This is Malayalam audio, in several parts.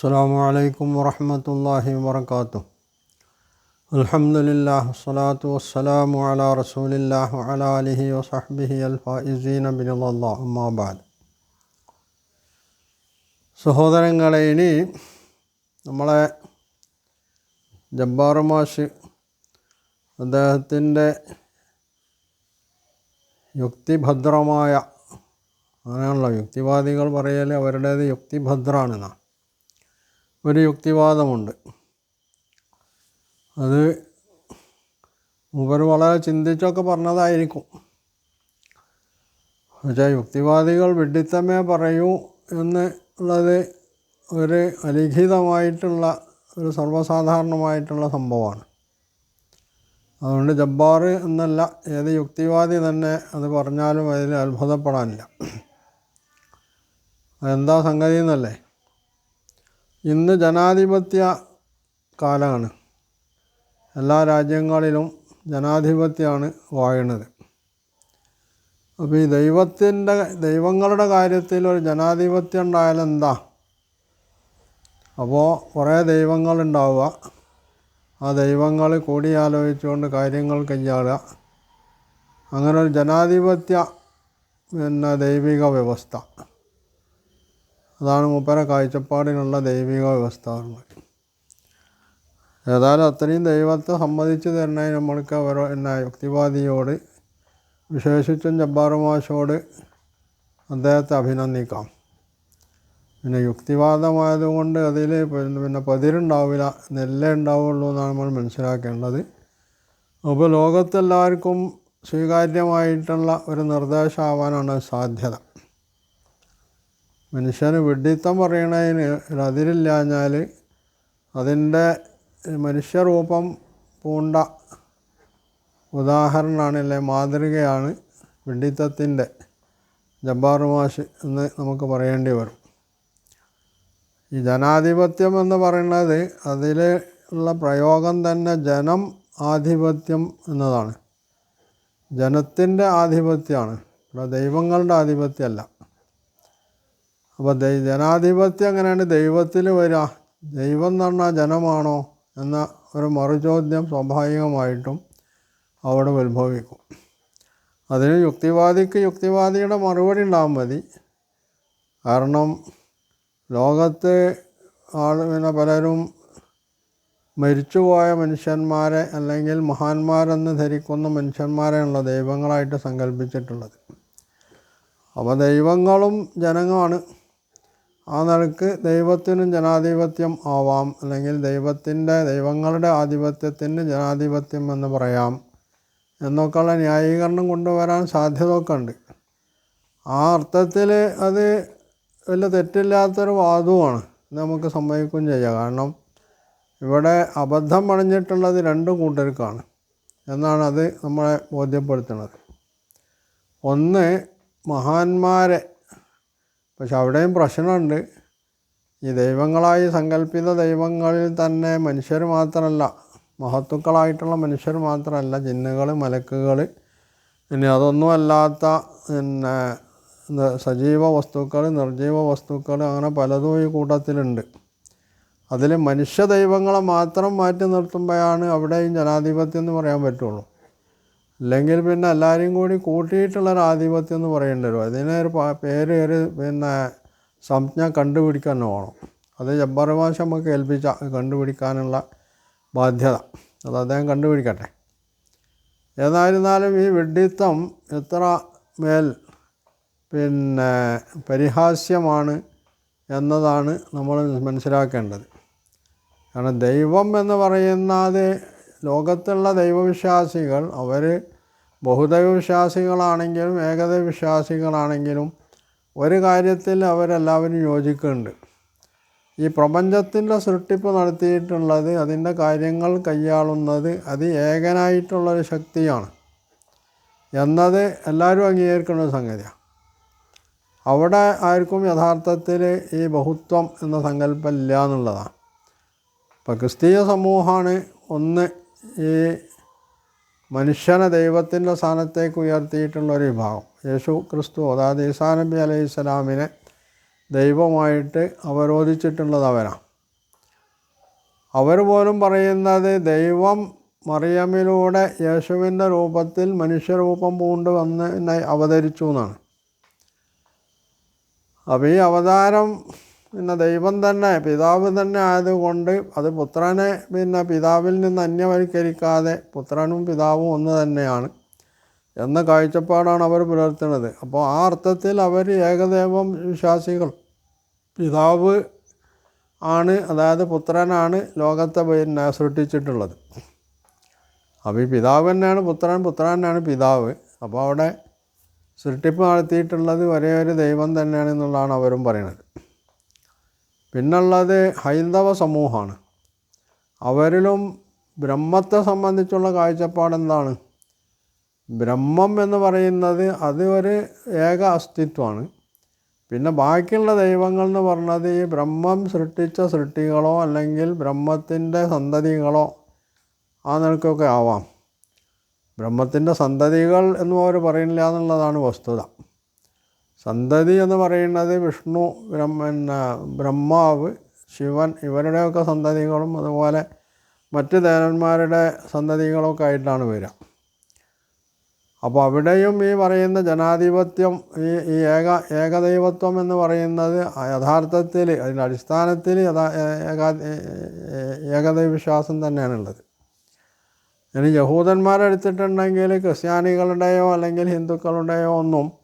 السلام عليكم ورحمة الله وبركاته الحمد لله والصلاة والسلام على رسول الله وعلى آله وصحبه الفائزين برضا الله أما بعد സഹോദരങ്ങളെ ഇനി നമ്മളെ ജബ്ബാർ മാഷ് അദ്ദേഹത്തിൻ്റെ യുക്തിഭദ്രമായ അങ്ങനെയാണല്ലോ യുക്തിവാദികൾ പറയൽ അവരുടേത് യുക്തിഭദ്രാണെന്നാണ് ഒരു യുക്തിവാദമുണ്ട്. അത് മൂപ്പർ വളരെ ചിന്തിച്ചൊക്കെ പറഞ്ഞതായിരിക്കും. പക്ഷേ യുക്തിവാദികൾ വിഡിത്തമേ പറയൂ എന്ന് ഉള്ളത് ഒരു അലിഖിതമായിട്ടുള്ള ഒരു സർവസാധാരണമായിട്ടുള്ള സംഭവമാണ്. അതുകൊണ്ട് ജബ്ബാർ എന്നല്ല ഏത് യുക്തിവാദി തന്നെ അത് പറഞ്ഞാലും അതിൽ അത്ഭുതപ്പെടാനില്ല. അതെന്താ സംഗതി എന്നല്ലേ? ഇന്ന് ജനാധിപത്യ കാലമാണ്. എല്ലാ രാജ്യങ്ങളിലും ജനാധിപത്യമാണ് വാഴുന്നത്. അപ്പോൾ ഈ ദൈവത്തിന്റെ ദൈവങ്ങളുടെ കാര്യത്തിൽ ഒരു ജനാധിപത്യം ഉണ്ടായാൽ എന്താ? അപ്പോൾ കുറേ ദൈവങ്ങളുണ്ടാവുക ആ ദൈവങ്ങൾ കൂടിയാലോചിച്ചുകൊണ്ട് കാര്യങ്ങൾ കൈയാളുക. അങ്ങനെ ഒരു ജനാധിപത്യ പിന്നെ ദൈവിക വ്യവസ്ഥ. അതാണ് മൂപ്പര കാഴ്ചപ്പാടിനുള്ള ദൈവിക വ്യവസ്ഥ ഏതായാലും അത്രയും ദൈവത്തെ സമ്മതിച്ചു തന്നെ നമ്മൾക്ക് അവരോ എന്നാ യുക്തിവാദിയോട് വിശേഷിച്ചും ജബ്ബാറുമാശോട് അദ്ദേഹത്തെ അഭിനന്ദിക്കാം. പിന്നെ യുക്തിവാദമായതുകൊണ്ട് അതിൽ പിന്നെ പതിരുണ്ടാവില്ല നെല്ലേ ഉണ്ടാവുള്ളൂ എന്നാണ് നമ്മൾ മനസ്സിലാക്കേണ്ടത്. അപ്പോൾ ലോകത്തെല്ലാവർക്കും സ്വീകാര്യമായിട്ടുള്ള ഒരു നിർദ്ദേശമാവാനാണ് സാധ്യത. മനുഷ്യന് വിഡ്ഢിത്തം പറയണതിന് ഒരു അതിരില്ലാഞ്ഞാൽ അതിന്റെ മനുഷ്യരൂപം പൂണ്ട ഉദാഹരണമാണ് അല്ലെ മാതൃകയാണ് വിഡ്ഢിത്തത്തിന്റെ ജബ്ബാർ മാഷ് എന്ന് നമുക്ക് പറയേണ്ടി വരും. ഈ ജനാധിപത്യം എന്ന് പറയുന്നത് അതിൽ ഉള്ള പ്രയോഗം തന്നെ ജനം ആധിപത്യം എന്നതാണ്. ജനത്തിന്റെ ആധിപത്യമാണ് ഇവിടെ ദൈവങ്ങളുടെ ആധിപത്യമല്ല. അപ്പോൾ ദൈ ജനാധിപത്യം എങ്ങനെയാണ്? ദൈവത്തിൽ വരിക ദൈവം എന്ന് പറഞ്ഞാൽ ജനമാണോ? എന്ന ഒരു മറുചോദ്യം സ്വാഭാവികമായിട്ടും അവിടെ ഉത്ഭവിക്കും. അതിന് യുക്തിവാദിക്ക് യുക്തിവാദിയുടെ മറുപടി ഉണ്ടാകാൻ മതി. കാരണം ലോകത്ത് ആൾ പിന്നെ പലരും മരിച്ചുപോയ മനുഷ്യന്മാരെ അല്ലെങ്കിൽ മഹാന്മാരെന്ന് ധരിക്കുന്ന മനുഷ്യന്മാരെയുള്ള ദൈവങ്ങളായിട്ട് സങ്കല്പിച്ചിട്ടുള്ളത്. അപ്പോൾ ദൈവങ്ങളും ജനങ്ങളാണ് ആ നിലയ്ക്ക് ദൈവത്തിനും ജനാധിപത്യം ആവാം. അല്ലെങ്കിൽ ദൈവത്തിന്റെ ദൈവങ്ങളുടെ ആധിപത്യത്തിന് ജനാധിപത്യം എന്ന് പറയാം. എന്നൊക്കെയുള്ള ന്യായീകരണം കൊണ്ടുവരാൻ സാധ്യതയൊക്കെ ഉണ്ട്. ആ അർത്ഥത്തിൽ അത് വലിയ തെറ്റില്ലാത്തൊരു വാദവുമാണ് നമുക്ക് സമ്മതിക്കുകയും ചെയ്യാം. കാരണം ഇവിടെ അബദ്ധം പണിഞ്ഞിട്ടുള്ളത് രണ്ട് കൂട്ടർക്കാണ് എന്നാണ് അത് നമ്മളെ ബോധ്യപ്പെടുത്തുന്നത്. ഒന്ന് മഹാന്മാരെ പക്ഷെ അവിടെയും പ്രശ്നമുണ്ട്. ഈ ദൈവങ്ങളായി സങ്കല്പിത ദൈവങ്ങളിൽ തന്നെ മനുഷ്യർ മാത്രമല്ല മഹത്തുക്കളായിട്ടുള്ള മനുഷ്യർ മാത്രമല്ല ജിന്നുകൾ മലക്കുകൾ ഇനി അതൊന്നുമല്ലാത്ത പിന്നെ സജീവ വസ്തുക്കൾ നിർജീവ വസ്തുക്കൾ അങ്ങനെ പലതും ഈ കൂട്ടത്തിലുണ്ട്. അതിൽ മനുഷ്യ ദൈവങ്ങളെ മാത്രം മാറ്റി നിർത്തുമ്പോഴാണ് അവിടെയും ജനാധിപത്യം എന്ന് പറയാൻ പറ്റുള്ളൂ. അല്ലെങ്കിൽ പിന്നെ എല്ലാവരെയും കൂടി കൂട്ടിയിട്ടുള്ളൊരു ആധിപത്യം എന്ന് പറയേണ്ടി വരും. അതിനൊരു പേര് ഒരു പിന്നെ സംജ്ഞ കണ്ടുപിടിക്കാൻ വേണം അത് ജബ്ബാർ ഭാഷ നമുക്ക് ഏൽപ്പിച്ച കണ്ടുപിടിക്കാനുള്ള ബാധ്യത. അത് അദ്ദേഹം കണ്ടുപിടിക്കട്ടെ. ഏതായിരുന്നാലും ഈ വിഡ്ഢിത്തം എത്ര മേൽ പിന്നെ പരിഹാസ്യമാണ് എന്നതാണ് നമ്മൾ മനസ്സിലാക്കേണ്ടത്. കാരണം ദൈവം എന്ന് പറയുന്നത് ലോകത്തുള്ള ദൈവവിശ്വാസികൾ അവർ ബഹുദൈവവിശ്വാസികളാണെങ്കിലും ഏകദൈവ വിശ്വാസികളാണെങ്കിലും ഒരു കാര്യത്തിൽ അവരെല്ലാവരും യോജിക്കുന്നുണ്ട്. ഈ പ്രപഞ്ചത്തിന്റെ സൃഷ്ടിപ്പ് നടത്തിയിട്ടുള്ളത് അതിന്റെ കാര്യങ്ങൾ കൈയാളുന്നത് അത് ഏകനായിട്ടുള്ളൊരു ശക്തിയാണ്. എന്നത് എല്ലാവരും അംഗീകരിക്കുന്ന സംഗതിയാണ്. അവിടെ ആർക്കും യഥാർത്ഥത്തിൽ ഈ ബഹുത്വം എന്ന സങ്കല്പം ഇല്ല എന്നുള്ളതാണ്. ഇപ്പം ക്രിസ്തീയ സമൂഹമാണ് ഒന്ന് ഈ മനുഷ്യനെ ദൈവത്തിന്റെ സ്ഥാനത്തേക്ക് ഉയർത്തിയിട്ടുള്ള ഒരു വിഭാഗം. യേശു ക്രിസ്തു അതായത് ഈസാ നബി അലൈഹി സ്വലാമിനെ ദൈവമായിട്ട് അവരോധിച്ചിട്ടുള്ളത് അവരാണ് അവർ പോലും പറയുന്നത് ദൈവം മറിയമ്മിലൂടെ യേശുവിന്റെ രൂപത്തിൽ മനുഷ്യരൂപം പൂണ്ട് വന്ന് അവതരിച്ചു എന്നാണ്. അപ്പോൾ ഈ അവതാരം പിന്നെ ദൈവം തന്നെ പിതാവ് തന്നെ ആയതുകൊണ്ട് അത് പുത്രനെ പിന്നെ പിതാവിൽ നിന്ന് അന്യവൽക്കരിക്കാതെ പുത്രനും പിതാവും ഒന്ന് തന്നെയാണ് എന്ന കാഴ്ചപ്പാടാണ് അവർ പുലർത്തുന്നത്. അപ്പോൾ ആ അർത്ഥത്തിൽ അവർ ഏകദേവം വിശ്വാസികൾ. പിതാവ് ആണ് അതായത് പുത്രനാണ് ലോകത്തെ പിന്നെ സൃഷ്ടിച്ചിട്ടുള്ളത്. അപ്പോൾ ഈ പിതാവ് തന്നെയാണ് പുത്രൻ പുത്രൻ തന്നെയാണ് പിതാവ്. അപ്പോൾ അവിടെ സൃഷ്ടിപ്പ് നടത്തിയിട്ടുള്ളത് ഒരേ ഒരു ദൈവം തന്നെയാണ് എന്നുള്ളതാണ് അവരും പറയുന്നത്. പിന്നുള്ളത് ഹൈന്ദവ സമൂഹമാണ്. അവരിലും ബ്രഹ്മത്തെ സംബന്ധിച്ചുള്ള കാഴ്ചപ്പാട് എന്താണ് ബ്രഹ്മം എന്ന് പറയുന്നത് അത് ഒരു ഏക അസ്തിത്വമാണ്. പിന്നെ ബാക്കിയുള്ള ദൈവങ്ങൾ എന്ന് പറഞ്ഞത് ഈ ബ്രഹ്മം സൃഷ്ടിച്ച സൃഷ്ടികളോ അല്ലെങ്കിൽ ബ്രഹ്മത്തിന്റെ സന്തതികളോ ആ നിലക്കൊക്കെ ആവാം. ബ്രഹ്മത്തിന്റെ സന്തതികൾ എന്ന് അവർ പറയുന്നില്ല എന്നുള്ളതാണ് വസ്തുത. സന്തതി എന്ന് പറയുന്നത് വിഷ്ണു പിന്നെ ബ്രഹ്മാവ് ശിവൻ ഇവരുടെയൊക്കെ സന്തതികളും അതുപോലെ മറ്റ് ദേവന്മാരുടെ സന്തതികളൊക്കെ ആയിട്ടാണ് വരിക. അപ്പോൾ അവിടെയും ഈ പറയുന്ന ജനാധിപത്യം ഈ ഈ ഏക ഏകദൈവത്വം എന്ന് പറയുന്നത് യഥാർത്ഥത്തിൽ അതിന്റെ അടിസ്ഥാനത്തിൽ യഥാ ഏകാ ഏകദൈവ വിശ്വാസം തന്നെയാണുള്ളത് ഇനി യഹൂദന്മാരെടുത്തിട്ടുണ്ടെങ്കിൽ ക്രിസ്ത്യാനികളുടെയോ അല്ലെങ്കിൽ ഹിന്ദുക്കളുടെയോ ഒന്നും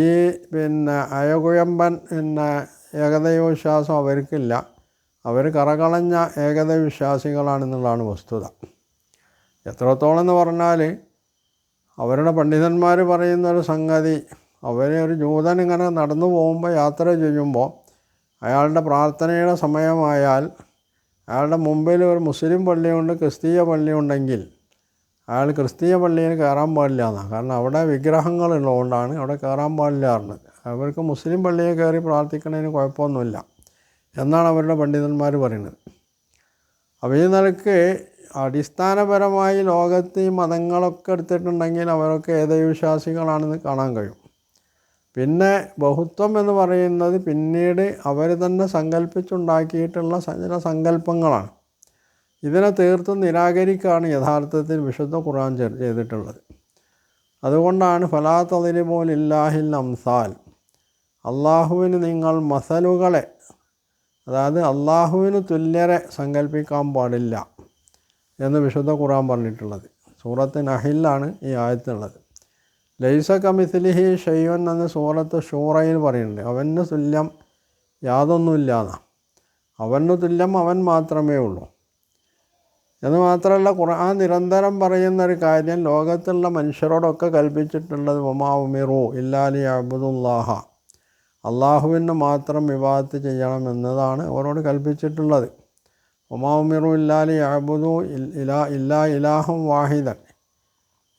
ഈ പിന്നെ അയകുഴമ്പൻ പിന്നെ ഏകദൈവ വിശ്വാസം അവർക്കില്ല. അവർ കറകളഞ്ഞ ഏകദൈവ വിശ്വാസികളാണെന്നുള്ളതാണ് വസ്തുത. എത്രത്തോളം എന്ന് പറഞ്ഞാൽ അവരുടെ പണ്ഡിതന്മാർ പറയുന്ന ഒരു സംഗതി അവരെ ഒരു ജൂതൻ ഇങ്ങനെ നടന്നു പോകുമ്പോൾ യാത്ര ചെയ്യുമ്പോൾ അയാളുടെ പ്രാർത്ഥനയുടെ സമയമായാൽ അയാളുടെ മുമ്പിൽ ഒരു മുസ്ലിം പള്ളിയുണ്ട് ക്രിസ്തീയ പള്ളിയുണ്ടെങ്കിൽ അയാൾ ക്രിസ്തീയ പള്ളിയിൽ കയറാൻ പാടില്ല എന്നാണ് കാരണം അവിടെ വിഗ്രഹങ്ങളുള്ളതുകൊണ്ടാണ് അവിടെ കയറാൻ പാടില്ല എന്ന് അവർക്ക് മുസ്ലിം പള്ളിയിൽ കയറി പ്രാർത്ഥിക്കുന്നതിന് കുഴപ്പമൊന്നുമില്ല എന്നാണ് അവരുടെ പണ്ഡിതന്മാർ പറയുന്നത്. അപ്പോൾ ഈ നിലയ്ക്ക് അടിസ്ഥാനപരമായി ലോകത്ത് ഈ മതങ്ങളൊക്കെ എടുത്തിട്ടുണ്ടെങ്കിൽ അവരൊക്കെ ഏതവിശ്വാസികളാണെന്ന് കാണാൻ കഴിയും. പിന്നെ ബഹുത്വം എന്ന് പറയുന്നത് പിന്നീട് അവർ തന്നെ സങ്കല്പിച്ചുണ്ടാക്കിയിട്ടുള്ള ചില സങ്കല്പങ്ങളാണ്. ഇതിനെ തീർത്തും നിരാകരിക്കുകയാണ് യഥാർത്ഥത്തിൽ വിശുദ്ധ ഖുർആൻ ചെയ്തിട്ടുള്ളത്. അതുകൊണ്ടാണ് ഫലാത്തതിന് പോലില്ലാഹിൽ അംസാൽ അള്ളാഹുവിന് നിങ്ങൾ മസലുകളെ അതായത് അള്ളാഹുവിന് തുല്യരെ സങ്കല്പിക്കാൻ പാടില്ല എന്ന് വിശുദ്ധ ഖുർആൻ പറഞ്ഞിട്ടുള്ളത്. സൂറത്ത് നഹിലാണ് ഈ ആയത്തുള്ളത്. ലൈസ കമിസിലിഹി ഷെയ്യൻ എന്ന് സൂറത്ത് ഷൂറയിൽ പറയുന്നുണ്ട്. അവന് തുല്യം യാതൊന്നുമില്ല എന്നാണ് അവന് തുല്യം അവൻ മാത്രമേ ഉള്ളൂ. എന്ന് മാത്രമല്ല ഖുർആൻ നിരന്തരം പറയുന്ന ഒരു കാര്യം ലോകത്തുള്ള മനുഷ്യരോടൊക്കെ കൽപ്പിച്ചിട്ടുള്ളത് ഒമാവുമിറു ഇല്ലാലി അബുദുല്ലാഹ. അള്ളാഹുവിന് മാത്രം വിവാഹത്ത് ചെയ്യണം എന്നതാണ് അവരോട് കൽപ്പിച്ചിട്ടുള്ളത്. ഒമാവുമിറു ഇല്ലാലി അബുദു ഇലാ ഇല്ലാ ഇലാഹം വാഹിദൻ.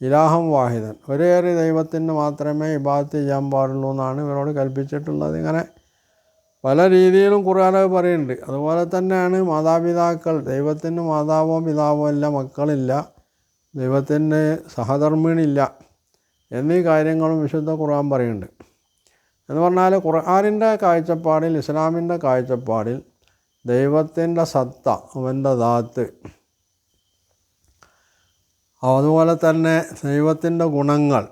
ഇലാഹം വാഹിദൻ. ഒരേറെ ഒരു ദൈവത്തിന് മാത്രമേ ഇബാദത്ത് ചെയ്യാൻ പാടുള്ളൂ എന്നാണ് ഇവരോട് കൽപ്പിച്ചിട്ടുള്ളത്. ഇങ്ങനെ പല രീതിയിലും ഖുർആാനത് പറയുന്നുണ്ട്. അതുപോലെ തന്നെയാണ് മാതാപിതാക്കൾ. ദൈവത്തിന് മാതാവോ പിതാവോ അല്ല മക്കളില്ല. ദൈവത്തിന് സഹധർമ്മിണില്ല എന്നീ കാര്യങ്ങളും വിശുദ്ധ ഖുർആൻ പറയുന്നുണ്ട്. എന്ന് പറഞ്ഞാൽ ഖുർആാനിന്റെ കാഴ്ചപ്പാടിൽ ഇസ്ലാമിന്റെ കാഴ്ചപ്പാടിൽ ദൈവത്തിന്റെ സത്ത അവന്റെ ദാത്ത്. അതുപോലെ തന്നെ ദൈവത്തിന്റെ ഗുണങ്ങൾ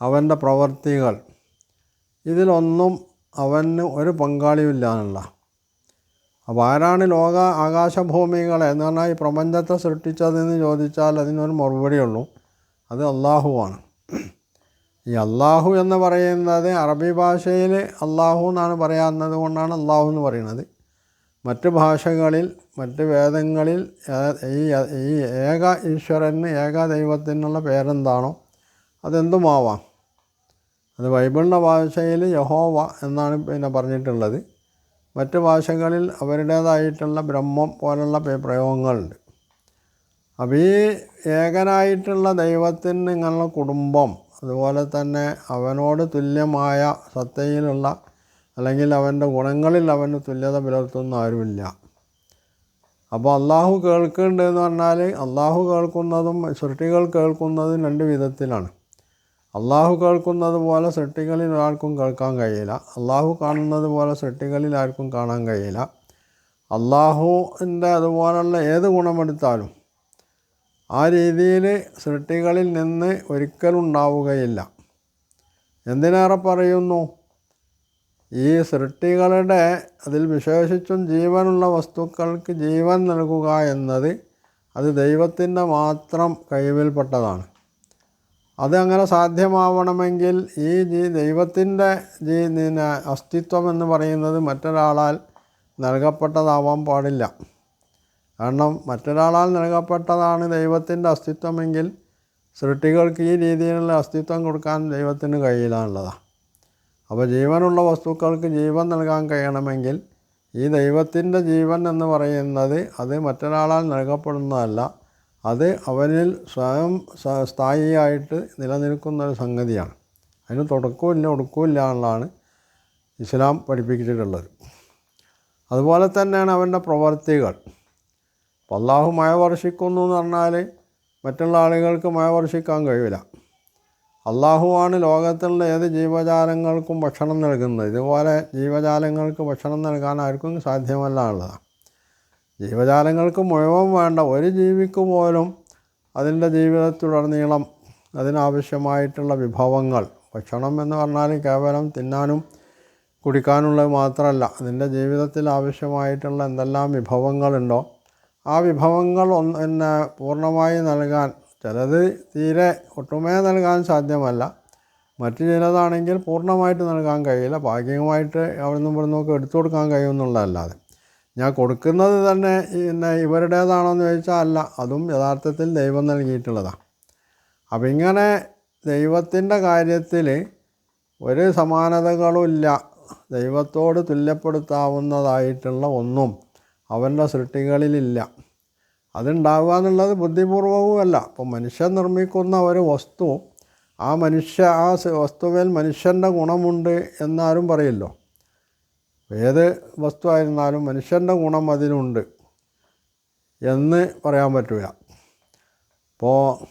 അവന്റെ പ്രവർത്തികൾ. ഇതിലൊന്നും അവന് ഒരു പങ്കാളിയുമില്ലാന്നുള്ള അപ്പോൾ ആരാണ് ലോക ആകാശഭൂമികളെ എന്ന് പറഞ്ഞാൽ ഈ പ്രപഞ്ചത്തെ സൃഷ്ടിച്ചതെന്ന് ചോദിച്ചാൽ അതിനൊരു മറുപടിയുള്ളൂ. അത് അള്ളാഹുവാണ് ഈ അള്ളാഹു എന്ന് പറയുന്നത് അറബി ഭാഷയിൽ അള്ളാഹു എന്നാണ് പറയാവുന്നത് കൊണ്ടാണ് അള്ളാഹു എന്ന് പറയുന്നത്. മറ്റ് ഭാഷകളിൽ മറ്റ് വേദങ്ങളിൽ ഈ ഈ ഏക ഈശ്വരന് ഏക ദൈവത്തിനുള്ള പേരെന്താണോ അതെന്തുമാവാം? അത് ബൈബിളിന്റെ ഭാഷയിൽ യഹോവ എന്നാണ് പിന്നെ പറഞ്ഞിട്ടുള്ളത്. മറ്റ് ഭാഷകളിൽ അവരുടേതായിട്ടുള്ള ബ്രഹ്മം പോലുള്ള പ്രയോഗങ്ങളുണ്ട്. അപ്പോൾ ഈ ഏകനായിട്ടുള്ള ദൈവത്തിന് ഇങ്ങനെയുള്ള കുടുംബം അതുപോലെ തന്നെ അവനോട് തുല്യമായ സത്തയിലുള്ള അല്ലെങ്കിൽ അവന്റെ ഗുണങ്ങളിൽ അവന് തുല്യത പുലർത്തുന്ന ആരുമില്ല. അപ്പോൾ അള്ളാഹു കേൾക്കുന്നുണ്ട് എന്ന് പറഞ്ഞാൽ അള്ളാഹു കേൾക്കുന്നതും സൃഷ്ടികൾ കേൾക്കുന്നതും രണ്ട് വിധത്തിലാണ്. അള്ളാഹു കേൾക്കുന്നത് പോലെ സൃഷ്ടികളിൽ ഒരാൾക്കും കേൾക്കാൻ കഴിയില്ല. അള്ളാഹു കാണുന്നത് പോലെ സൃഷ്ടികളിൽ ആർക്കും കാണാൻ കഴിയില്ല. അള്ളാഹുവിന്റെ അതുപോലുള്ള ഏത് ഗുണമെടുത്താലും ആ രീതിയിൽ സൃഷ്ടികളിൽ നിന്ന് ഒരിക്കലുണ്ടാവുകയില്ല എന്തിനേറെ പറയുന്നു? ഈ സൃഷ്ടികളുടെ അതിൽ വിശേഷിച്ചും ജീവനുള്ള വസ്തുക്കൾക്ക് ജീവൻ നൽകുക എന്നത് അത് ദൈവത്തിന്റെ മാത്രം കഴിവിൽപ്പെട്ടതാണ്. അത് അങ്ങനെ സാധ്യമാവണമെങ്കിൽ ഈ ജീ ദൈവത്തിന്റെ ജീ അസ്തിത്വം എന്ന് പറയുന്നത് മറ്റൊരാളാൽ നൽകപ്പെട്ടതാവാൻ പാടില്ല. കാരണം മറ്റൊരാളാൽ നൽകപ്പെട്ടതാണ് ദൈവത്തിന്റെ അസ്തിത്വമെങ്കിൽ സൃഷ്ടികൾക്ക് ഈ രീതിയിലുള്ള അസ്തിത്വം കൊടുക്കാൻ ദൈവത്തിന് കഴിയില്ലാന്നുള്ളതാണ് അപ്പോൾ ജീവനുള്ള വസ്തുക്കൾക്ക് ജീവൻ നൽകാൻ കഴിയണമെങ്കിൽ ഈ ദൈവത്തിന്റെ ജീവൻ എന്ന് പറയുന്നത് അത് മറ്റൊരാളാൽ നൽകപ്പെടുന്നതല്ല അത് അവനിൽ സ്വയം സ്ഥായിയായിട്ട് നിലനിൽക്കുന്ന ഒരു സംഗതിയാണ്. അതിന് തുടക്കമില്ല ഒടുക്കമില്ല എന്നുള്ളതാണ് ഇസ്ലാം പഠിപ്പിച്ചിട്ടുള്ളത്. അതുപോലെ തന്നെയാണ് അവന്റെ പ്രവർത്തികൾ. അപ്പോൾ അള്ളാഹു മഴ വർഷിക്കുന്നു എന്ന് പറഞ്ഞാൽ മറ്റുള്ള ആളുകൾക്ക് മഴ വർഷിക്കാൻ കഴിയില്ല. അള്ളാഹുവാണ് ലോകത്തുള്ള ഏത് ജീവജാലങ്ങൾക്കും ഭക്ഷണം നൽകുന്നത്. ഇതുപോലെ ജീവജാലങ്ങൾക്ക് ഭക്ഷണം നൽകാൻ ആർക്കും സാധ്യമല്ല എന്നുള്ളതാണ്. ജീവജാലങ്ങൾക്ക് മുഴുവൻ വേണ്ട ഒരു ജീവിക്ക് പോലും അതിന്റെ ജീവിതത്തിലുടനീളം അതിനാവശ്യമായിട്ടുള്ള വിഭവങ്ങൾ ഭക്ഷണം എന്ന് പറഞ്ഞാൽ കേവലം തിന്നാനും കുടിക്കാനുള്ളത് മാത്രമല്ല അതിന്റെ ജീവിതത്തിൽ ആവശ്യമായിട്ടുള്ള എന്തെല്ലാം വിഭവങ്ങളുണ്ടോ ആ വിഭവങ്ങൾ ഒന്ന് പിന്നെ പൂർണമായി നൽകാൻ ചിലത് തീരെ ഒട്ടുമേ നൽകാൻ സാധ്യമല്ല മറ്റു ചിലതാണെങ്കിൽ പൂർണമായിട്ട് നൽകാൻ കഴിയില്ല ഭാഗികമായിട്ട് അവിടെ നിന്നും ഇവിടെ നിന്നൊക്കെ എടുത്തു കൊടുക്കാൻ കഴിയുമെന്നുള്ളതല്ലാതെ ഞാൻ കൊടുക്കുന്നത് തന്നെ പിന്നെ ഇവരുടേതാണോയെന്ന് ചോദിച്ചാൽ അല്ല അതും യഥാർത്ഥത്തിൽ ദൈവം നൽകിയിട്ടുള്ളതാണ് അപ്പം ഇങ്ങനെ ദൈവത്തിന്റെ കാര്യത്തിൽ ഒരു സമാനതകളുമില്ല ദൈവത്തോട് തുല്യപ്പെടുത്താവുന്നതായിട്ടുള്ള ഒന്നും അവന്റെ സൃഷ്ടികളിലില്ല. അതുണ്ടാവുക എന്നുള്ളത് ബുദ്ധിപൂർവവുമല്ല അപ്പോൾ മനുഷ്യൻ നിർമ്മിക്കുന്ന ഒരു വസ്തു ആ മനുഷ്യ ആ വസ്തുവിൽ മനുഷ്യന്റെ ഗുണമുണ്ട് എന്നാരും പറയില്ലോ. ഏത് വസ്തുവായിരുന്നാലും മനുഷ്യന്റെ ഗുണം അതിനുണ്ട് എന്ന് പറയാൻ പറ്റില്ല അപ്പോൾ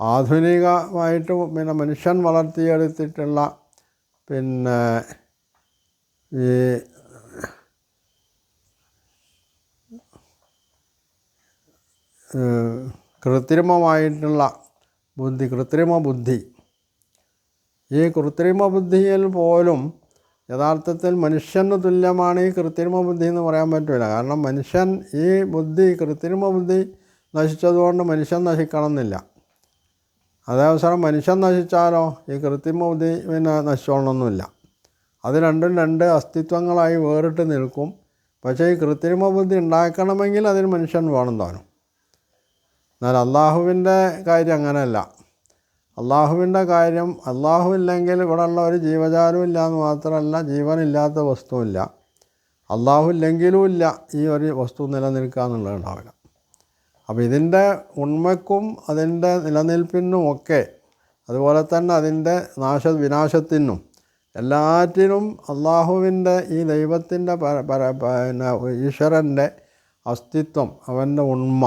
ആധുനികമായിട്ട് പിന്നെ മനുഷ്യൻ വളർത്തിയെടുത്തിട്ടുള്ള പിന്നെ ഈ കൃത്രിമമായിട്ടുള്ള ബുദ്ധി കൃത്രിമ ബുദ്ധി. ഈ കൃത്രിമ ബുദ്ധിയിൽ പോലും യഥാർത്ഥത്തിൽ മനുഷ്യന് തുല്യമാണ് ഈ കൃത്രിമ ബുദ്ധി എന്ന് പറയാൻ പറ്റില്ല. കാരണം മനുഷ്യൻ ഈ ബുദ്ധി കൃത്രിമ ബുദ്ധി നശിച്ചതുകൊണ്ട് മനുഷ്യൻ നശിക്കണം എന്നില്ല അതേവസരം മനുഷ്യൻ നശിച്ചാലോ? ഈ കൃത്രിമ ബുദ്ധി പിന്നെ നശിച്ചോളണമെന്നില്ല. അത് രണ്ടും രണ്ട് അസ്തിത്വങ്ങളായി വേറിട്ട് നിൽക്കും. പക്ഷേ ഈ കൃത്രിമ ബുദ്ധി ഉണ്ടാക്കണമെങ്കിൽ അതിന് മനുഷ്യൻ വേണം താനും എന്നാൽ അള്ളാഹുവിന്റെ കാര്യം അങ്ങനെയല്ല. അള്ളാഹുവിന്റെ കാര്യം അള്ളാഹു ഇല്ലെങ്കിൽ ഇവിടെയുള്ള ഒരു ജീവജാലവും ഇല്ല എന്ന് മാത്രമല്ല ജീവനില്ലാത്ത വസ്തുവില്ല അള്ളാഹു ഇല്ലെങ്കിലും ഇല്ല ഈ ഒരു വസ്തു നിലനിൽക്കുക എന്നുള്ളത് ഉണ്ടാവില്ല അപ്പോൾ ഇതിന്റെ ഉണ്മയ്ക്കും അതിന്റെ നിലനിൽപ്പിനും ഒക്കെ അതുപോലെ തന്നെ അതിന്റെ നാശ വിനാശത്തിനും എല്ലാറ്റിനും അള്ളാഹുവിന്റെ ഈ ദൈവത്തിന്റെ പിന്നെ ഈശ്വരന്റെ അസ്തിത്വം അവന്റെ ഉണ്മ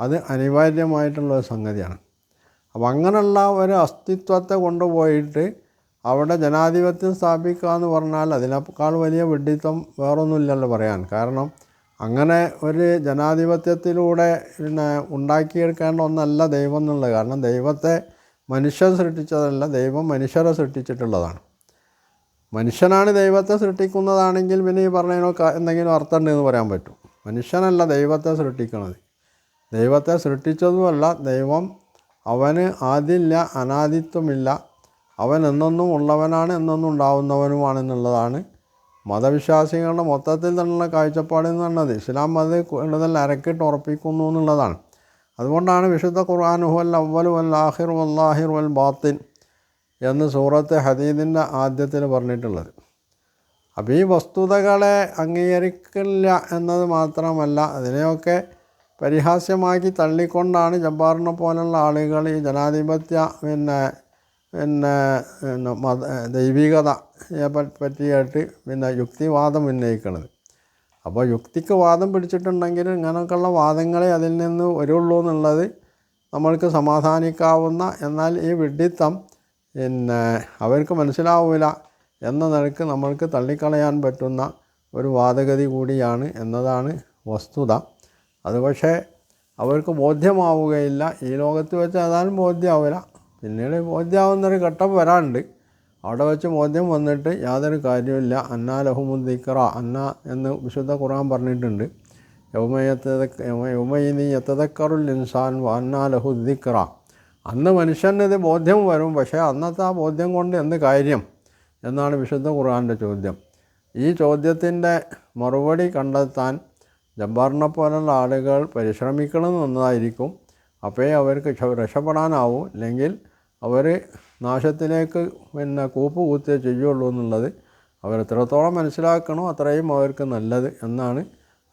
അത് അനിവാര്യമായിട്ടുള്ള സംഗതിയാണ്. അപ്പം അങ്ങനെയുള്ള ഒരു അസ്തിത്വത്തെ കൊണ്ടുപോയിട്ട് അവിടെ ജനാധിപത്യം സ്ഥാപിക്കുക എന്ന് പറഞ്ഞാൽ അതിനേക്കാൾ വലിയ വിഡ്ഢിത്തം വേറൊന്നുമില്ലല്ലോ പറയാൻ. കാരണം അങ്ങനെ ഒരു ജനാധിപത്യത്തിലൂടെ പിന്നെ ഉണ്ടാക്കിയെടുക്കേണ്ട ഒന്നല്ല ദൈവം എന്നുള്ളത്. കാരണം ദൈവത്തെ മനുഷ്യൻ സൃഷ്ടിച്ചതല്ല ദൈവം മനുഷ്യരെ സൃഷ്ടിച്ചിട്ടുള്ളതാണ്. മനുഷ്യനാണ് ദൈവത്തെ സൃഷ്ടിക്കുന്നതാണെങ്കിൽ പിന്നെ ഈ പറഞ്ഞതിനൊക്കെ എന്തെങ്കിലും അർത്ഥം ഉണ്ടെന്ന് പറയാൻ പറ്റും. മനുഷ്യനല്ല ദൈവത്തെ സൃഷ്ടിക്കുന്നത് ദൈവത്തെ സൃഷ്ടിച്ചതുമല്ല ദൈവം അവന് ആദ്യമില്ല അനാദിത്വമില്ല. അവൻ എന്നൊന്നും ഉള്ളവനാണ് എന്നൊന്നും ഉണ്ടാവുന്നവനുമാണെന്നുള്ളതാണ് മതവിശ്വാസികളുടെ മൊത്തത്തിൽ തന്നെയുള്ള കാഴ്ചപ്പാട് എന്ന് പറഞ്ഞത്. ഇസ്ലാം മത കൂടുതൽ അരക്കിട്ട് ഉറപ്പിക്കുന്നു എന്നുള്ളതാണ്. അതുകൊണ്ടാണ് വിശുദ്ധ ഖുർആൻ ഹുവൽ അവൽ വൽ ആഹിർ വല്ലാഹിർ വൽ ബാത്തിൻ എന്ന് സൂറത്ത് ഹദീദിന്റെ ആദ്യത്തിൽ പറഞ്ഞിട്ടുള്ളത്. അപ്പോൾ ഈ വസ്തുതകളെ അംഗീകരിക്കില്ല എന്നത് മാത്രമല്ല അതിനെയൊക്കെ പരിഹാസ്യമാക്കി തള്ളിക്കൊണ്ടാണ് ജബ്ബാറിനെ പോലുള്ള ആളുകൾ ഈ ജനാധിപത്യ പിന്നെ പിന്നെ മത ദൈവികതയെ പറ്റിയായിട്ട് പിന്നെ യുക്തിവാദം ഉന്നയിക്കുന്നത് അപ്പോൾ യുക്തിക്ക് വാദം പിടിച്ചിട്ടുണ്ടെങ്കിൽ ഇങ്ങനെയൊക്കെയുള്ള വാദങ്ങളെ അതിൽ നിന്ന് വരുള്ളൂ എന്നുള്ളത് നമ്മൾക്ക് സമാധാനിക്കാവുന്ന എന്നാൽ ഈ വിഡിത്തം പിന്നെ അവർക്ക് മനസ്സിലാവില്ല എന്ന നിലയ്ക്ക് നമ്മൾക്ക് തള്ളിക്കളയാൻ പറ്റുന്ന ഒരു വാദഗതി കൂടിയാണ് എന്നതാണ് വസ്തുത. അത് പക്ഷേ അവർക്ക് ബോധ്യമാവുകയില്ല. ഈ ലോകത്ത് വെച്ച് അതാലും ബോധ്യമാവില്ല പിന്നീട് ബോധ്യമാവുന്നൊരു ഘട്ടം വരാണ്ട് അവിടെ വെച്ച് ബോധ്യം വന്നിട്ട് യാതൊരു കാര്യമില്ല അന്നാ ലഹുമുദ്ദിക്റ അന്ന എന്ന് വിശുദ്ധ ഖുർആൻ പറഞ്ഞിട്ടുണ്ട്. യൗമയത്തീ യത്തതക്കറുൽ ഇൻസാൻ അന്നാ ലഹുദ്ദിക്കറ അന്ന് മനുഷ്യനത് ബോധ്യം വരും. പക്ഷേ അന്നത്തെ ആ ബോധ്യം കൊണ്ട് എന്ത് കാര്യം എന്നാണ് വിശുദ്ധ ഖുർആന്റെ ചോദ്യം. ഈ ചോദ്യത്തിന്റെ മറുപടി കണ്ടെത്താൻ ജബ്ബാറിനെ പോലുള്ള ആളുകൾ പരിശ്രമിക്കണം എന്നതായിരിക്കും. അപ്പോഴേ അവർക്ക് രക്ഷപ്പെടാനാവും. അല്ലെങ്കിൽ അവർ നാശത്തിലേക്ക് പിന്നെ കൂപ്പ് കൂത്തേ ചെയ്യുള്ളൂ എന്നുള്ളത് അവർ എത്രത്തോളം മനസ്സിലാക്കണോ അത്രയും അവർക്ക് നല്ലത് എന്നാണ്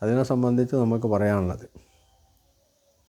അതിനെ സംബന്ധിച്ച് നമുക്ക് പറയാനുള്ളത്.